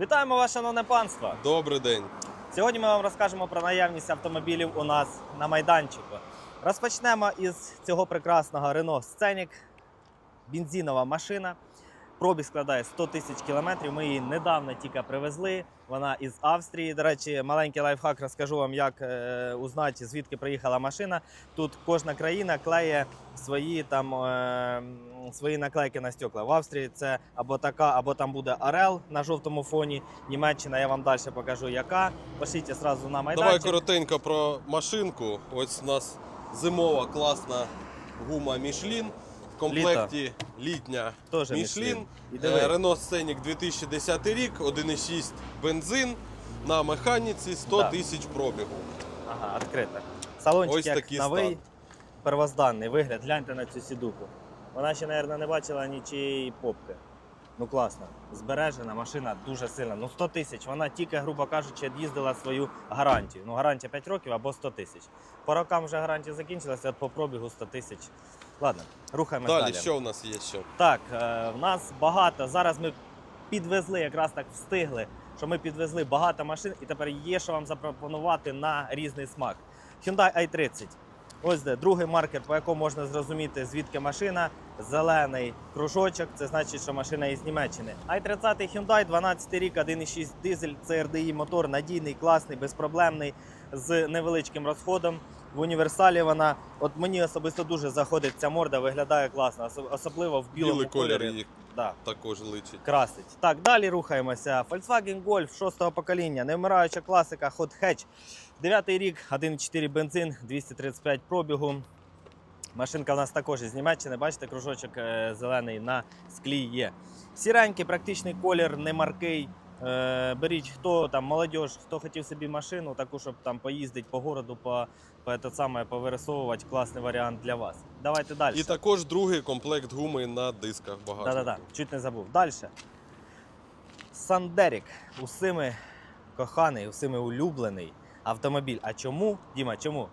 Вітаємо вас, шановне панство! Добрий день. Сьогодні ми вам розкажемо про наявність автомобілів у нас на майданчику. Розпочнемо із цього прекрасного Renault Scenic. Бензинова машина. Пробіг складає 100 тисяч кілометрів. Ми її недавно тільки привезли. Вона із Австрії. До речі, маленький лайфхак розкажу вам, як е, узнати, звідки приїхала машина. Тут кожна країна клеє свої там е, свої наклейки на стекла. В Австрії це або така, або там буде Орел на жовтому фоні. Німеччина, я вам далі покажу, яка. Пошліть зразу на майданчик. Давай коротенько про машинку. Ось у нас зимова класна гума Michelin. В комплекті літня Теж Michelin. Michelin. І диви. Е, Renault Scenic 2010 рік, 1,6 бензин на механіці 100 Да. тисяч пробігу. Ага, відкрита. Салончик Ось як новий, стан. первозданний вигляд. Гляньте на цю сідуку. Вона ще, мабуть, не бачила нічиєї попки. Ну класно. Збережена машина дуже сильна. Ну 100 тисяч. Вона тільки, грубо кажучи, їздила свою гарантію. Ну, гарантія 5 років або 100 тисяч. По рокам вже гарантія закінчилася, от по пробігу 100 тисяч. Ладно, рухаємось далі. Далі, що в нас є ще? Так, е, в нас багато. Зараз ми підвезли, якраз так встигли, що ми підвезли багато машин, і тепер є що вам запропонувати на різний смак. Hyundai i30. Ось де другий маркер, по якому можна зрозуміти, звідки машина. Зелений кружочок, це значить, що машина із Німеччини. i30 Hyundai, 12 рік, 1,6 дизель, це RDI мотор, надійний, класний, безпроблемний, з невеличким розходом. В універсалі вона, от мені особисто дуже заходить ця морда, виглядає класно, особливо в білому Білий колір кольорі. її Да, також личить. красить. Так, далі рухаємося. Volkswagen Golf 6-го покоління, невмираюча класика, Hot Hatch. 9 рік, 1,4 бензин, 235 пробігу. Машинка в нас також із Німеччини. Бачите, кружочок е, зелений на склі є. Сіренький, практичний колір, не маркий. Е, беріть хто там молодь, хто хотів собі машину, таку, щоб там поїздити по городу, по, по, те саме, повирисовувати. Класний варіант для вас. Давайте далі. І також другий комплект гуми на дисках багажнику. Да-да-да, чуть не забув. Далі. Сандерік. Усими коханий, усими улюблений автомобіль. А чому? Діма, чому?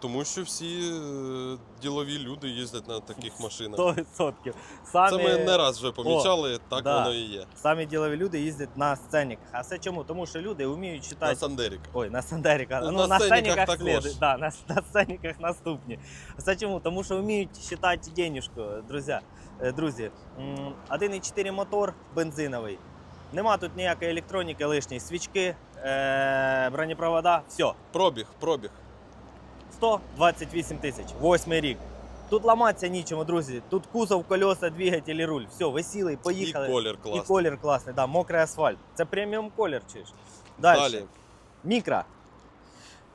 Тому що всі е, ділові люди їздять на таких машинах. 100%. Самі, Це ми не раз вже помічали, так да. воно і є. самі ділові люди їздять на сценіках. А все чому? Тому що люди вміють На читати. Сандерік. Ой, на Сандеріках. Ну, Ну, на на, сценіках також. слід. Да, на, на сценіках наступні. Все чому? Тому що вміють читати денежку, друзі. Е, Друзі, М, 1,4 мотор бензиновий. Нема тут ніякої електроніки лишньої. Свічки, е- бронепровода, все. Пробіг, пробіг. 128 тисяч, восьмий рік. Тут ламатися нічому, друзі. Тут кузов, колеса, двигатель і руль. Все, ви сіли, поїхали. І колір І класний. колір класний, да, мокрий асфальт. Це преміум колір, чи ж? Далі. Далі. Мікро.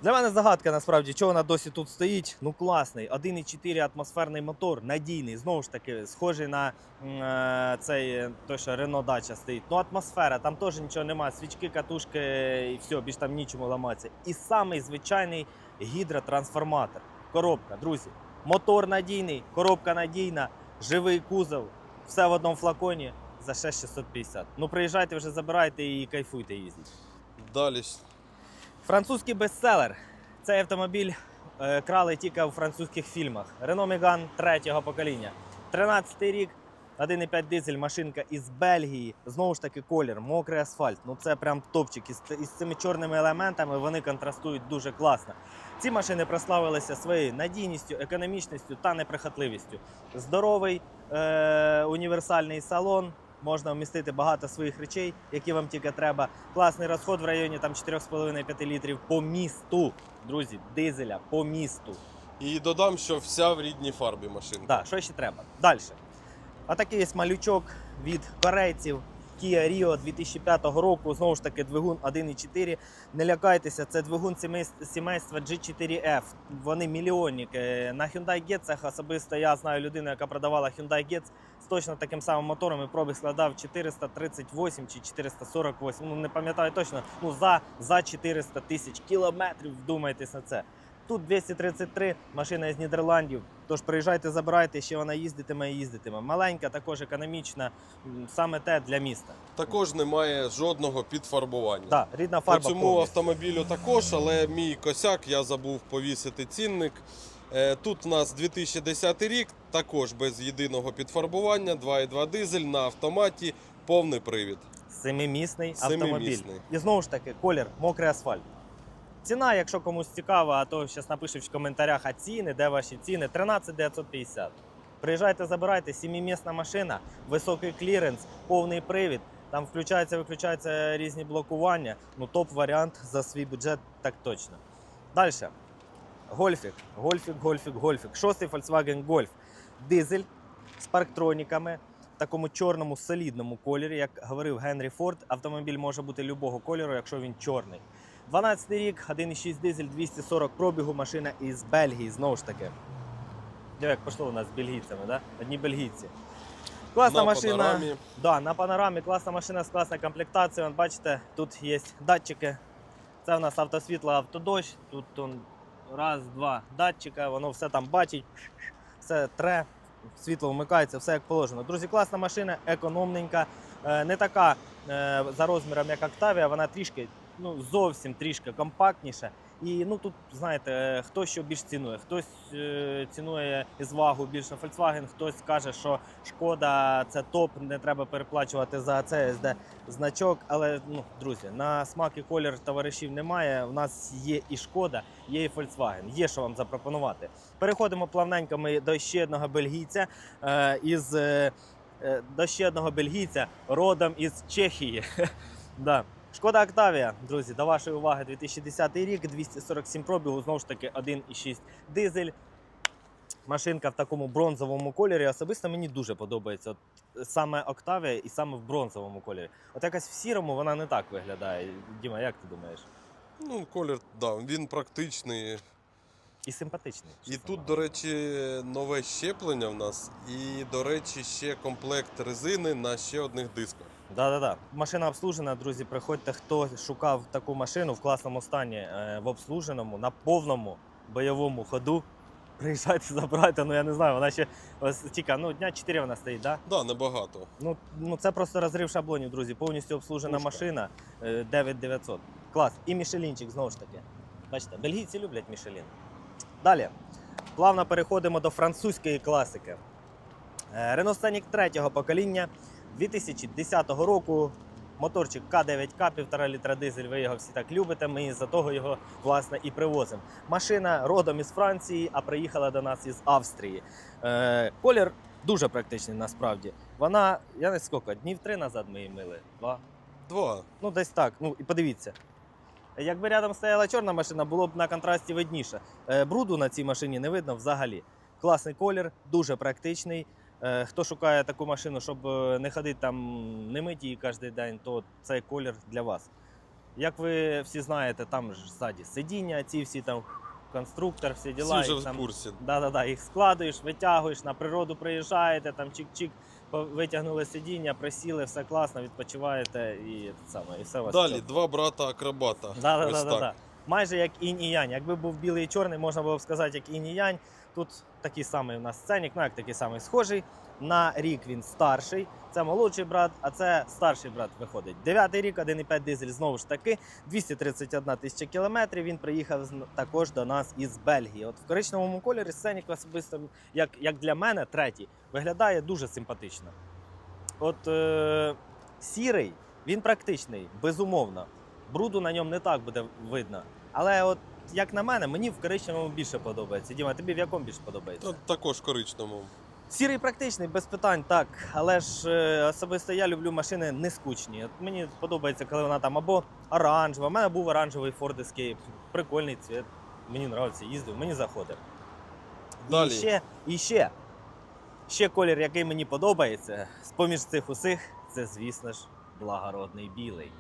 Для мене загадка насправді, чого вона досі тут стоїть. Ну класний. 1,4 атмосферний мотор, надійний. Знову ж таки, схожий на е, цей той, що Renault Dacia стоїть. Ну, атмосфера, там теж нічого немає. Свічки, катушки і все, більш там нічому ламатися. І самий звичайний гідротрансформатор. Коробка, друзі. Мотор надійний, коробка надійна, живий кузов, все в одному флаконі за 6650. Ну приїжджайте вже, забирайте і кайфуйте їздіть. Далі. Французький бестселер. Цей автомобіль е, крали тільки у французьких фільмах. Renault Megane третього покоління. 13 рік, 1,5 дизель, машинка із Бельгії. Знову ж таки, колір, мокрий асфальт. Ну це прям топчик. Із, із цими чорними елементами вони контрастують дуже класно. Ці машини прославилися своєю надійністю, економічністю та неприхотливістю. Здоровий е- універсальний салон. Можна вмістити багато своїх речей, які вам тільки треба. Класний розход в районі там 4,5-5 літрів по місту. Друзі, дизеля по місту. І додам, що вся в рідній фарбі машинка. Так, що ще треба? Далі. А такий малючок від корейців. Kia Rio 2005 року, знову ж таки, двигун 1.4. Не лякайтеся, це двигун сімейства G4F. Вони мільйонники. На Hyundai Getz особисто я знаю людину, яка продавала Hyundai Getz з точно таким самим мотором і пробіг складав 438 чи 448. Ну не пам'ятаю точно. Ну за, за 400 тисяч кілометрів. Вдумайтесь на це. Тут 233, машина із Нідерландів. Тож приїжджайте, забирайте, ще вона їздитиме і їздитиме. Маленька, також економічна, саме те для міста. Також немає жодного підфарбування. Так, рідна По цьому повністю. автомобілю також, але мій косяк я забув повісити цінник. Е, Тут у нас 2010 рік, також без єдиного підфарбування, 2,2 дизель на автоматі, повний привід. Семимісний автомобіль. Семимісний. І знову ж таки, колір, мокрий асфальт. Ціна, якщо комусь цікаво, а то зараз напишуть в коментарях, а ціни, де ваші ціни, 13 950. Приїжджайте, забирайте, сімімісна машина, високий кліренс, повний привід. Там включаються, виключаються різні блокування. Ну, топ-варіант за свій бюджет, так точно. Далі. Гольфік, гольфік, гольфік, гольфік. Шостий Volkswagen Golf. Дизель з парктроніками в такому чорному солідному кольорі. Як говорив Генрі Форд, автомобіль може бути любого кольору, якщо він чорний. 12 рік, 1,6 дизель, 240 пробігу, машина із Бельгії, знову ж таки. Диви, як пішло у нас з бельгійцями, да? одні бельгійці. Класна На машина. панорамі. Да, на панорамі класна машина з класною комплектацією. Вон, Бачите, тут є датчики. Це в нас автосвітло, автодощ. Тут он, раз, два датчика, воно все там бачить, все тре, світло вмикається, все як положено. Друзі, класна машина, економненька, е, не така е, за розміром, як Octavia, вона трішки, ну зовсім трішки компактніша. І ну тут, знаєте, е, хто що більш цінує. Хтось е, цінує звагу більше Volkswagen, хтось каже, що шкода це топ, не треба переплачувати за CSD значок. Але ну, друзі, на смак і колір товаришів немає. У нас є і шкода, є і Volkswagen. Є що вам запропонувати. Переходимо плавненько ми до ще одного бельгійця е, із е, е, до ще одного бельгійця родом із Чехії. да. Шкода Октавія, друзі, до вашої уваги 2010 рік, 247 пробігу, знову ж таки 1,6 дизель. Машинка в такому бронзовому кольорі. Особисто мені дуже подобається. От саме Октавія і саме в бронзовому кольорі. От якось в сірому вона не так виглядає. Діма, як ти думаєш? Ну, колір, да, він практичний. І симпатичний. І тут, до речі, нове щеплення в нас. І, до речі, ще комплект резини на ще одних дисках. Да-да-да. Машина обслужена, друзі. Приходьте, хто шукав таку машину в класному стані, е, в обслуженому, на повному бойовому ходу. Приїжджайте, забирайте. Ну я не знаю, вона ще ось тільки ну, дня 4 вона стоїть, да? Да, небагато. Ну, ну це просто розрив шаблонів, друзі. Повністю обслужена Пушка. машина е, 9900. Клас. І Мішелінчик знову ж таки. Бачите, бельгійці люблять Мішелін. Далі. Плавно переходимо до французької класики. Е, Renault третього покоління 2010 року. Моторчик К9К, 1,5 літра дизель, ви його всі так любите. Ми із-за того його власне і привозимо. Машина родом із Франції, а приїхала до нас із Австрії. Е, колір дуже практичний насправді. Вона, я не скільки, днів три назад ми її мили. Два. Два. Ну, десь так. Ну і подивіться. Якби рядом стояла чорна машина, було б на контрасті видніше. Е, бруду на цій машині не видно взагалі. Класний колір, дуже практичний. Е, хто шукає таку машину, щоб е, не ходити там, не мити її кожен день, то цей колір для вас. Як ви всі знаєте, там ж ззаді сидіння, ці всі там конструктор, всі діла. Всі вже їх в курсі. Да-да-да, їх складуєш, витягуєш, на природу приїжджаєте, там чик-чик, витягнули сидіння, присіли, все класно, відпочиваєте і, саме, і все у вас. Далі, чітко. два брата акробата. Ось Да-да-да-да-да. Майже як інь і янь. Якби був білий і чорний, можна було б сказати, як інь і янь. Тут такий самий у нас сценік, ну як такий самий схожий. На рік він старший, це молодший брат, а це старший брат виходить. Дев'ятий рік, 1,5 дизель знову ж таки, 231 тисяча кілометрів. Він приїхав також до нас із Бельгії. От в коричневому кольорі сценік особисто, як, як для мене, третій, виглядає дуже симпатично. От е, сірий, він практичний, безумовно. Бруду на ньому не так буде видно. Але от як на мене, мені в коричневому більше подобається. Діма, тобі в якому більше подобається? Та- також коричневому. Сірий практичний, без питань, так. Але ж е, особисто я люблю машини не скучні. От мені подобається, коли вона там або оранжева. У мене був оранжевий Ford Escape. Прикольний цвіт. Мені подобається, їздив, мені заходив. Далі. І ще, і ще. Ще колір, який мені подобається, з-поміж цих усіх, це, звісно ж, благородний білий.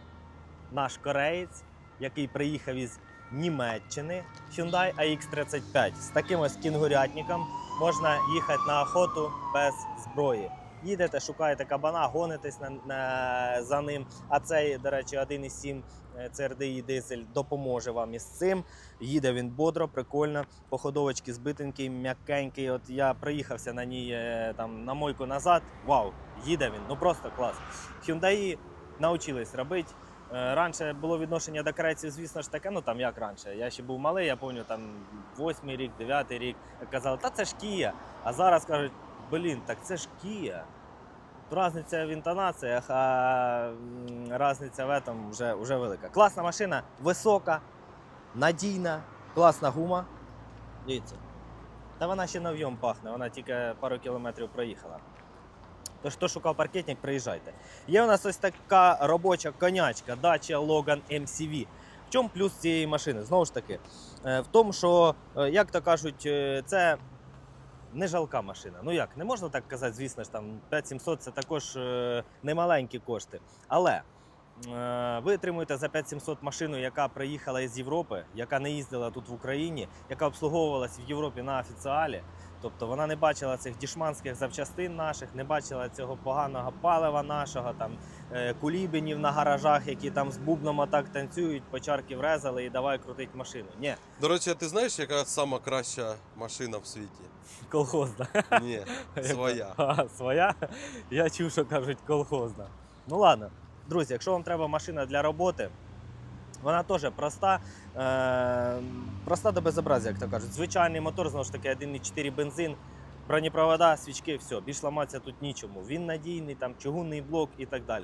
Наш кореєць, який приїхав із Німеччини, Hyundai AX35. З таким ось кінгурятником можна їхати на охоту без зброї. Їдете, шукаєте кабана, гонитесь на, на, за ним. А цей, до речі, 1,7 е, CRDI дизель допоможе вам із цим. Їде він бодро, прикольно. Походовочки збитенький, м'якенький. От я проїхався на ній е, там на мойку назад. Вау, їде він, ну просто клас. Hyundai навчились робити. Е, Раніше було відношення до корейців, звісно ж таке, ну там як раніше. Я ще був малий, я пам'ятаю, там восьмий рік, дев'ятий рік. Казали, та це ж Кія. А зараз кажуть, блін, так це ж Кія. Разниця в інтонаціях, а разниця в этом вже, вже велика. Класна машина, висока, надійна, класна гума. Дивіться. Та вона ще нов'єм пахне, вона тільки пару кілометрів проїхала. Тож, хто шукав паркетник, приїжджайте. Є у нас ось така робоча конячка Dacia Logan MCV. В чому плюс цієї машини? Знову ж таки, е, в тому, що, е, як то кажуть, е, це не жалка машина. Ну як, не можна так казати, звісно ж, там 5700 це також немаленькі кошти. Але ви отримуєте за 5700 машину, яка приїхала із Європи, яка не їздила тут в Україні, яка обслуговувалась в Європі на офіціалі. Тобто вона не бачила цих дішманських запчастин наших, не бачила цього поганого палива нашого, там е, кулібінів на гаражах, які там з бубном отак танцюють, почарки врезали і давай крутить машину. Ні, До речі, а ти знаєш, яка сама краща машина в світі? колхозна. Ні, своя. А, своя? Я чув, що кажуть колхозна. Ну ладно, друзі, якщо вам треба машина для роботи, вона теж проста. Е- проста до безобразя, як то кажуть. Звичайний мотор, знову ж таки, 1,4 бензин, бронепровода, свічки, все, більш ламатися тут нічому. Він надійний, там чугунний блок і так далі.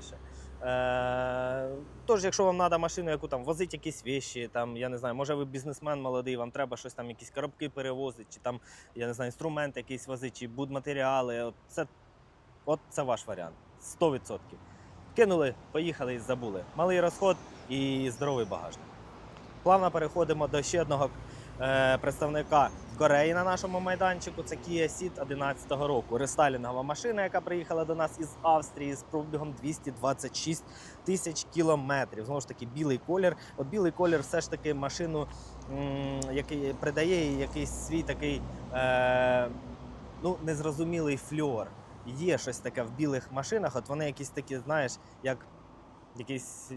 Е, тож, якщо вам треба машину, яку там возить якісь вещі, там, я не знаю, може ви бізнесмен молодий, вам треба щось там, якісь коробки перевозити, чи там, я не знаю, інструмент якийсь возити, чи будматеріали. От це, от це ваш варіант. 100%. Кинули, поїхали і забули. Малий розход і здоровий багажник. Плавно переходимо до ще одного е, представника Кореї на нашому майданчику. Це Kia Ceed 2011 року. Рестайлінгова машина, яка приїхала до нас із Австрії з пробігом 226 тисяч кілометрів. Знову ж таки, білий колір. От білий колір все ж таки машину, м, який придає якийсь свій такий е, ну, незрозумілий фльор. Є щось таке в білих машинах, от вони якісь такі, знаєш, як якийсь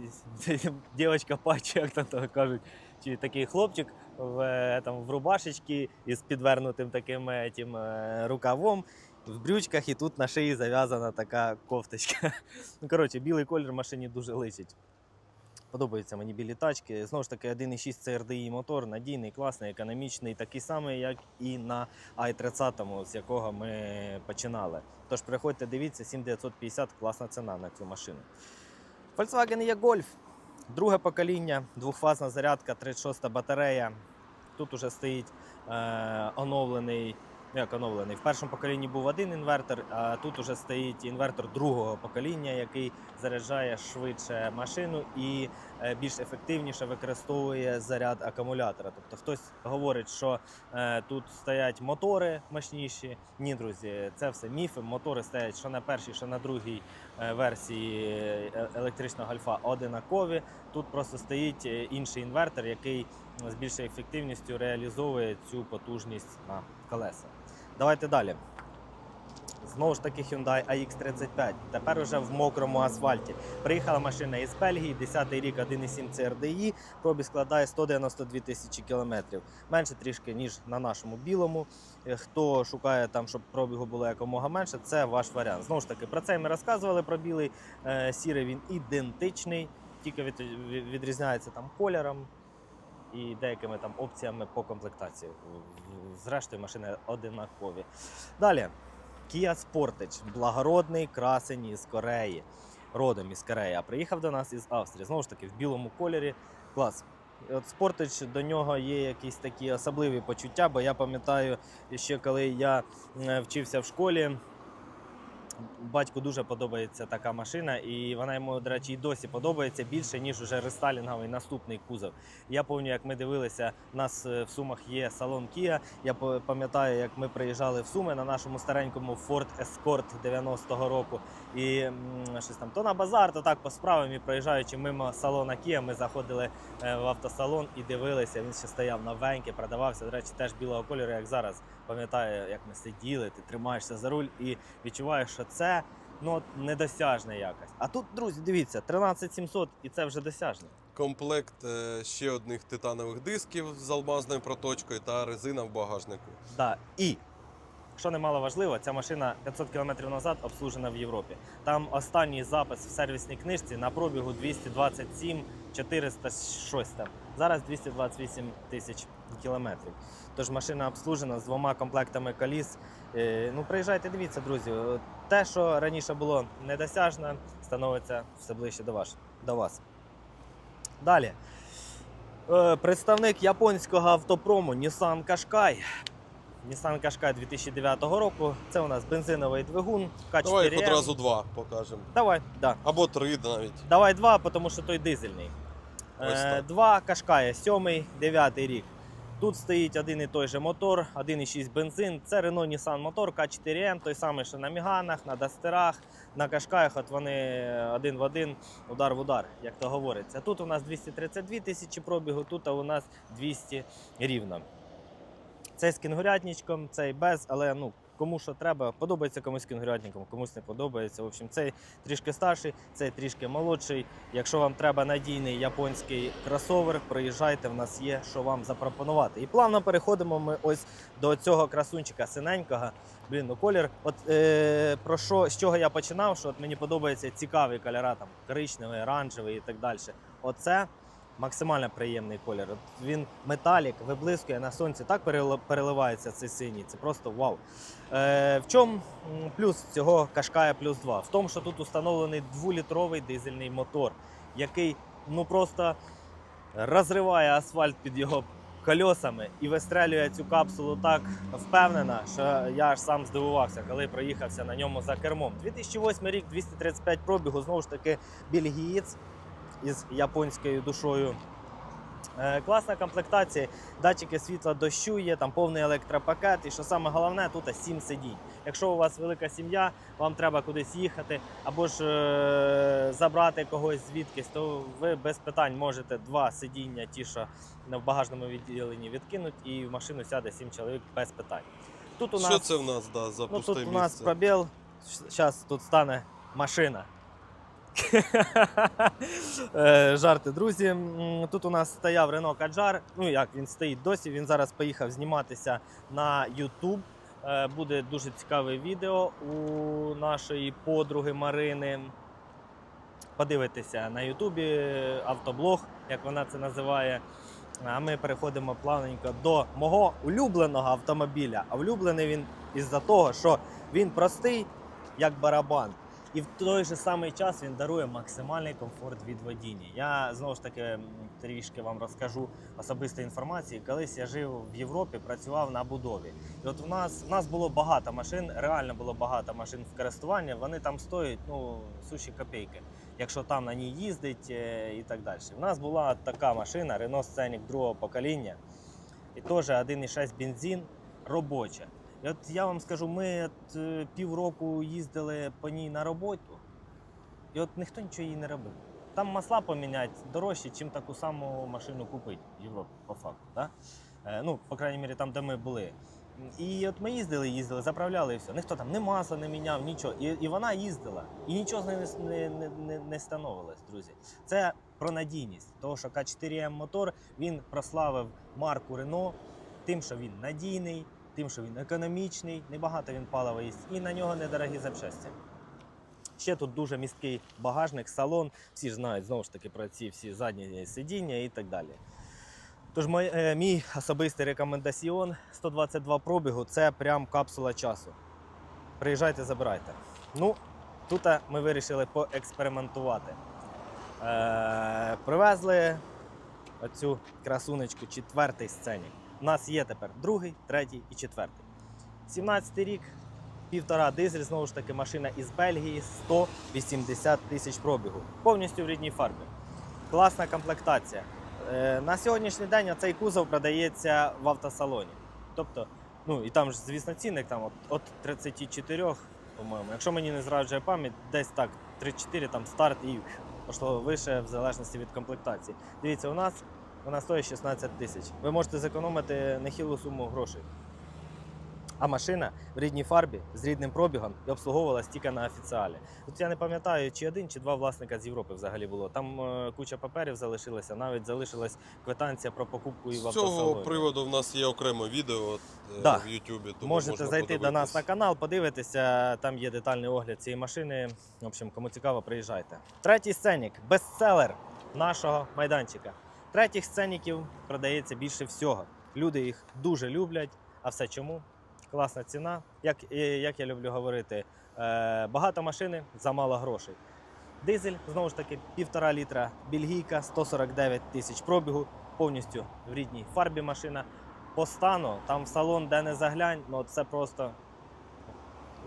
дівчинка паче, як там кажуть, чи такий хлопчик в, е, там, в рубашечці із підвернутим таким е, тим, е, рукавом, в брючках, і тут на шиї зав'язана така кофточка. Ну, коротше, білий колір машині дуже личить. Подобаються мені білі тачки. Знову ж таки, 1,6 CRDI мотор, надійний, класний, економічний, такий самий, як і на i30, з якого ми починали. Тож приходьте, дивіться, 7950 класна ціна на цю машину. Volkswagen є Golf. Друге покоління, двохфазна зарядка, 36 батарея. Тут уже стоїть е, оновлений. Ну, Як оновлений. В першому поколінні був один інвертор, а тут уже стоїть інвертор другого покоління, який заряджає швидше машину і е, більш ефективніше використовує заряд акумулятора. Тобто хтось говорить, що е, тут стоять мотори мощніші. Ні, друзі, це все міфи. Мотори стоять що на першій, що на другій версії е, електричного гольфа одинакові. Тут просто стоїть е, інший інвертор, який з більшою ефективністю реалізовує цю потужність на колеса. Давайте далі. Знову ж таки Hyundai AX35. Тепер уже в мокрому асфальті. Приїхала машина із Бельгії, 10-й рік 1,7 CRDI, пробіг складає 192 тисячі кілометрів. Менше трішки, ніж на нашому білому. Е, Хто шукає там, щоб пробігу було якомога менше, це ваш варіант. Знову ж таки, про це ми розказували про білий. Е, Сірий він ідентичний, тільки від, від- відрізняється там кольором і деякими там опціями по комплектації. Зрештою, машини одинакові. Далі. Kia Sportage, благородний красень із Кореї, родом із Кореї, а приїхав до нас із Австрії. Знову ж таки, в білому кольорі. Клас. От Спортич до нього є якісь такі особливі почуття, бо я пам'ятаю, ще коли я е, вчився в школі. Батьку дуже подобається така машина, і вона йому, до речі, і досі подобається більше, ніж уже рестайлінговий наступний кузов. Я пам'ятаю, як ми дивилися, у нас е, в Сумах є салон Kia. Я пам'ятаю, як ми приїжджали в Суми на нашому старенькому Ford Escort 90-го року. І щось там то на базар, то так по справам. І проїжджаючи мимо салона Kia, ми заходили е, в автосалон і дивилися. Він ще стояв новенький, продавався. До речі, теж білого кольору, як зараз. Пам'ятаю, як ми сиділи, ти тримаєшся за руль і відчуваєш, що це ну, недосяжне якось. А тут, друзі, дивіться, 13700 і це вже досяжне. Комплект е, ще одних титанових дисків з алмазною проточкою та резина в багажнику. Да. І, що немало важливо, ця машина 500 км назад обслужена в Європі. Там останній запис в сервісній книжці на пробігу 227 400 щось там. Зараз 228 тисяч кілометрів. Тож машина обслужена з двома комплектами коліс. Е, Ну, приїжджайте, дивіться, друзі. Те, що раніше було недосяжне, становиться все ближче до, ваш, до вас. Далі. Е, Представник японського автопрому Nissan Qashqai. Nissan Qashqai 2009 року. Це у нас бензиновий двигун К4. Давай їх одразу два покажемо. Давай, да. Або три навіть. Давай два, тому що той дизельний. Ось Е, так. Два сьомий, дев'ятий рік. Тут стоїть один і той же мотор, 1,6 бензин. Це Renault Nissan мотор К4М, той самий, що на Міганах, на Дастерах, на Кашкаях. От вони один в один, удар в удар, як то говориться. Тут у нас 232 тисячі пробігу, тут у нас 200 рівно. Цей з кінгурятничком, цей без, але ну. Кому що треба, подобається комусь кінгурятником, комусь не подобається. В общем, цей трішки старший, цей трішки молодший. Якщо вам треба надійний японський кросовер, приїжджайте, в нас є що вам запропонувати. І плавно переходимо ми ось до цього красунчика синенького. Блін, ну колір. От е, про що з чого я починав? Що от мені подобаються цікаві кольори, там коричневий, оранжевий і так далі. Оце максимально приємний колір. От він металік, виблискує на сонці, так переливається цей синій. Це просто вау. Е, в чому плюс цього Кашкая плюс 2? В тому, що тут установлений дволітровий дизельний мотор, який ну просто розриває асфальт під його кольосами і вистрелює цю капсулу так впевнено, що я аж сам здивувався, коли проїхався на ньому за кермом. 2008 рік, 235 пробігу, знову ж таки, бельгієць із японською душою. Е, Класна комплектація, датчики світла дощу є, там повний електропакет. І що саме головне, тут 7 сидінь. Якщо у вас велика сім'я, вам треба кудись їхати або ж е, забрати когось звідкись, то ви без питань можете два сидіння, ті, що в багажному відділенні відкинуть, і в машину сяде 7 чоловік без питань. Тут у Що нас це в нас да, за Ну тут у нас пробіл. Зараз тут стане машина. Е, Жарти, друзі. Тут у нас стояв Рено Каджар. Ну як він стоїть досі. Він зараз поїхав зніматися на YouTube. Е, Буде дуже цікаве відео у нашої подруги Марини. Подивитися на Ютубі автоблог, як вона це називає. А ми переходимо плавненько до мого улюбленого автомобіля. А улюблений він із-за того, що він простий, як барабан. І в той же самий час він дарує максимальний комфорт від водіння. Я знову ж таки трішки вам розкажу особистої інформації. Колись я жив в Європі, працював на будові. І от у нас, у нас було багато машин, реально було багато машин в користуванні. Вони там стоять ну, суші копійки, якщо там на ній їздить е, і так далі. У нас була така машина Renault Scenic другого покоління. І теж 1,6 бензин робоча. От я вам скажу, ми от, е, півроку їздили по ній на роботу, і от ніхто нічого їй не робив. Там масла поміняти дорожче, чим таку саму машину купити в Європі, по факту. Да? Е, ну, по крайній мірі, там, де ми були. І от ми їздили, їздили, заправляли і все. Ніхто там не масла не міняв, нічого. І, і вона їздила. І нічого з нею не, не, не, не становилось, друзі. Це про надійність. Того, що К4М мотор він прославив марку Renault тим, що він надійний, тим, що він економічний, небагато він палива їсть, і на нього недорогі запчасті. Ще тут дуже місткий багажник, салон. Всі ж знають знову ж таки про ці всі задні сидіння і так далі. Тож мій, е, мій особистий рекомендаціон 122 пробігу це прям капсула часу. Приїжджайте, забирайте. Ну, тут ми вирішили поекспериментувати. Е, привезли оцю красунечку четвертий сцені. У нас є тепер другий, третій і четвертий. 17-й рік, півтора дизель, знову ж таки, машина із Бельгії, 180 тисяч пробігу. Повністю в рідній фарбі. Класна комплектація. Е, На сьогоднішній день цей кузов продається в автосалоні. Тобто, ну і там ж, звісно, цінник там от, от 34, по-моєму. Якщо мені не зраджує пам'ять, десь так 3-4 там старт і пішло вище в залежності від комплектації. Дивіться, у нас вона стоїть 16 тисяч. Ви можете зекономити нехилу суму грошей. А машина в рідній фарбі з рідним пробігом і обслуговувалась тільки на офіціалі. Тут я не пам'ятаю, чи один, чи два власника з Європи взагалі було. Там е, куча паперів залишилася, навіть залишилась квитанція про покупку і в З цього автосалоні. приводу в нас є окреме відео от, е, Да. в Ютубі. Тому Можете можна зайти до нас на канал, подивитися, там є детальний огляд цієї машини. В общем, кому цікаво, приїжджайте. Третій сценік бестселер нашого майданчика. Третіх сценіків продається більше всього. Люди їх дуже люблять. А все чому? класна ціна. Як, як я люблю говорити, е, багато машини за мало грошей. Дизель, знову ж таки, півтора літра, бельгійка, 149 тисяч пробігу, повністю в рідній фарбі машина. По стану, там в салон, де не заглянь, ну це просто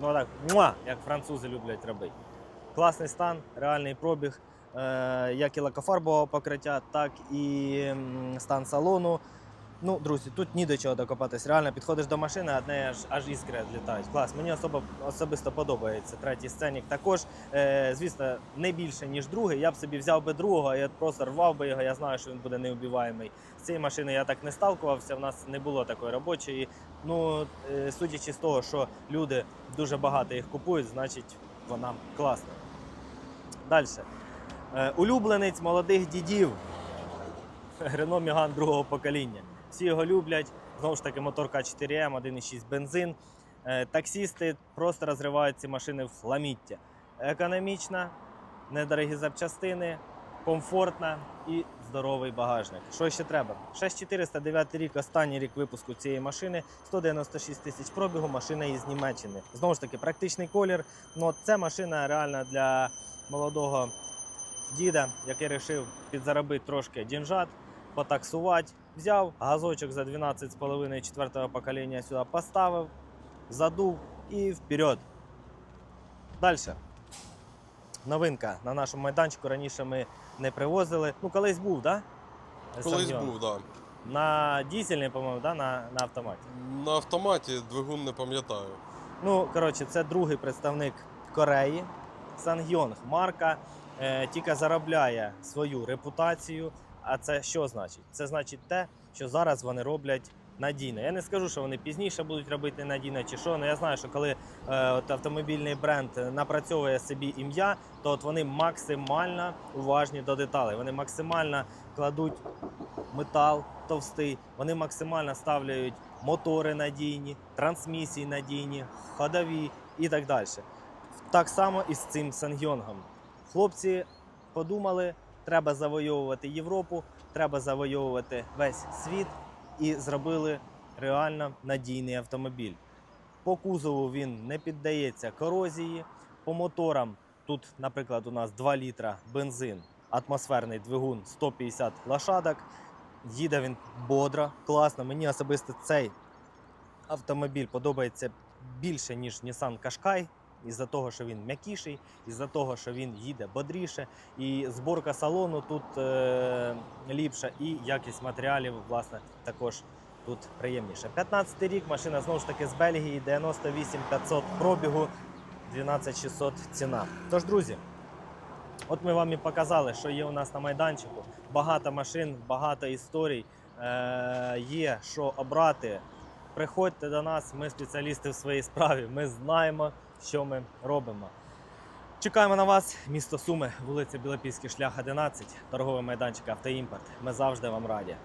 ну так, муа, як французи люблять робити. Класний стан, реальний пробіг, як і лакофарбового покриття, так і стан салону. Ну, друзі, тут ні до чого докопатись. Реально підходиш до машини, а неї аж, аж іскри відлітають. Клас, мені особо, особисто подобається. Третій сценік також. Е, звісно, не більше, ніж другий. Я б собі взяв би другого, я просто рвав би його. Я знаю, що він буде неубиваємий. З цією машиною я так не сталкувався. В нас не було такої робочої. Ну, е, судячи з того, що люди дуже багато їх купують, значить вона класна. Далі. Е, улюбленець молодих дідів. Renault Megane другого покоління. Всі його люблять. Знову ж таки, моторка 4М, 1,6 бензин. Е, Таксісти просто розривають ці машини в ламіття. Економічна, недорогі запчастини, комфортна і здоровий багажник. Що ще треба? 6400, 9 рік, останній рік випуску цієї машини, 196 тисяч пробігу, машина із Німеччини. Знову ж таки, практичний колір. Ну, ця машина реально для молодого діда, який вирішив підзаробити трошки дінжат, потаксувати. Взяв газочок за 12,5 четвертого покоління сюди поставив, задув і вперед. Далі. Новинка на нашому майданчику раніше ми не привозили. Ну, колись був, так? Да? Колись Сангйон? був, так. На дізельний, по-моєму, да? на, на автоматі. На автоматі двигун не пам'ятаю. Ну, коротше, це другий представник Кореї. Сангйонг марка тільки заробляє свою репутацію. А це що значить? Це значить те, що зараз вони роблять надійно. Я не скажу, що вони пізніше будуть робити надійно чи що. але я знаю, що коли е, от автомобільний бренд напрацьовує собі ім'я, то от вони максимально уважні до деталей. Вони максимально кладуть метал товстий, вони максимально ставляють мотори надійні, трансмісії надійні, ходові і так далі. Так само і з цим Сангйонгом. Хлопці подумали, треба завойовувати Європу, треба завойовувати весь світ і зробили реально надійний автомобіль. По кузову він не піддається корозії. По моторам тут, наприклад, у нас 2 літра бензин, атмосферний двигун 150 лошадок. Їде він бодро, класно. Мені особисто цей автомобіль подобається більше, ніж Nissan Qashqai. Із-за того, що він м'якіший, із-за того, що він їде бодріше, і зборка салону тут е- ліпша, і якість матеріалів, власне, також тут приємніше. 15 рік машина знову ж таки з Бельгії, 98 500 пробігу, 12600 ціна. Тож, друзі, от ми вам і показали, що є у нас на майданчику. Багато машин, багато історій. Е- є що обрати. Приходьте до нас, ми спеціалісти в своїй справі. Ми знаємо, що ми робимо. Чекаємо на вас, місто Суми, вулиця Білопільський шлях 11, торговий майданчик Автоімпорт. Ми завжди вам раді.